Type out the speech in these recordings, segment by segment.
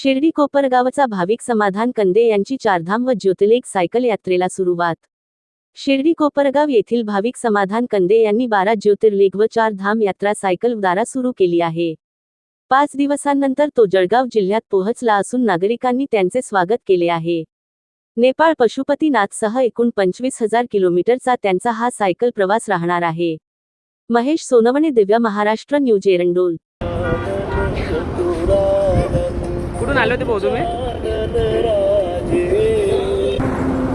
शिर्डी कोपरगावचा भाविक समाधान कंदे यांची चारधाम व ज्योतिलेख सायकल यात्रेला सुरुवात. शिर्डी कोपरगाव येथील भाविक समाधान कंदे यांनी बारा ज्योतिर्लिंग व चार धाम यात्रा सायकल द्वारा सुरू केली आहे. पाच दिवसांनंतर तो जळगाव जिल्ह्यात पोहोचला असून नागरिकांनी त्यांचे स्वागत केले आहे. नेपाळ पशुपतीनाथसह एकूण पंचवीस हजार किलोमीटरचा त्यांचा हा सायकल प्रवास राहणार आहे. महेश सोनवणे दिव्य महाराष्ट्र न्यूज एरंडोल. कुठून आले होते भाऊ तुम्ही?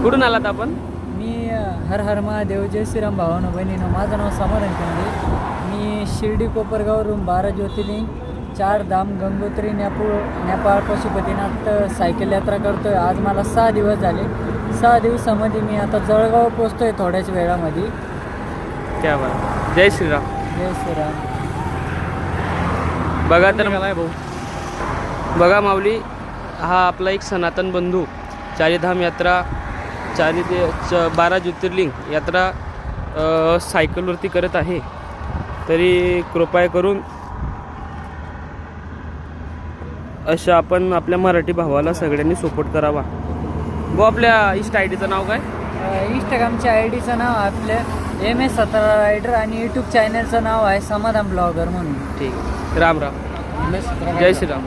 कुठून आलात आपण? मी हर हर महादेव जय श्रीराम भावानो बहिणीनो माझं नाव समाधान कंदे मी शिर्डी कोपरगाववरून बारा ज्योतिर्लिंग चार धाम गंगोत्री नेपाळ नेपाळ पशुपतीनाथ सायकल यात्रा करतो आहे आज मला सहा दिवस झाले. सहा दिवसामध्ये मी आता जळगाव पोचतो आहे थोड्याच वेळामध्ये. क्या बात जय श्रीराम. जय श्रीराम. बघा तर भाऊ. बघा माऊली हा आपला एक सनातन बंधू चारीधाम यात्रा चारी च बारा ज्योतिर्लिंग यात्रा सायकलवरती करत आहे. तरी कृपया करून अशा आपण आपल्या मराठी भावाला सगळ्यांनी सपोर्ट करावा. भाऊ आपल्या इन्स्टा आय डीचं नाव काय? इंस्टाग्रामच्या आय डीचं नाव आपलं एम एस सतरा रायडर आणि यूट्यूब चॅनलचं नाव आहे समाधान ब्लॉगर म्हणून. ठीक. आहे राम. राम जय श्रीराम.